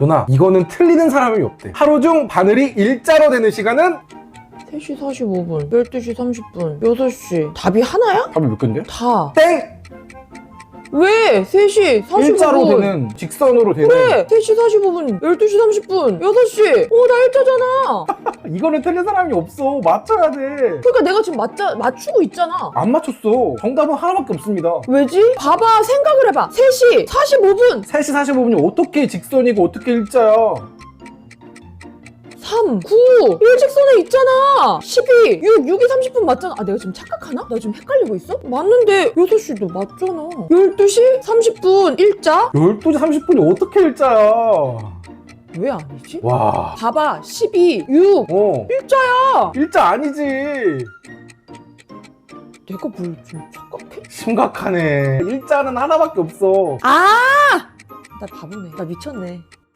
누나 이거는 틀리는 사람이 없대 하루 중 바늘이 일자로 되는 시간은 3시 45분, 12시 30분, 6시. 답이 하나야? 답이 몇 개인데? 다. 땡! 왜? 3시 45분. 일자로 되는 직선으로 되는 그래! 3시 45분, 12시 30분, 6시. 어, 나 일자잖아. 이거는 틀린 사람이 없어 맞춰야 돼안 그러니까 내가 지금 맞자, 맞추고 있잖아. 맞췄어 정답은 하나밖에 없습니다 왜지? 봐봐, 생각을 해봐. 3시 45분, 3시 45분이 어떻게 직선이고 어떻게 일자야 3, 9, 일직선에 있잖아. 12, 6, 6이 30분 맞잖아. 아, 내가 지금 착각하나? 나 지금 헷갈리고 있어? 맞는데 6시도 맞잖아. 12시 30분 일자? 12시 30분이 어떻게 일자야 왜 아니지? 와 봐봐, 12, 6. 어. 일자야. 일자 아니지 내가 뭘 좀 착각해? 심각하네 일자는 하나밖에 없어 아! 나 바보네. 나 미쳤네.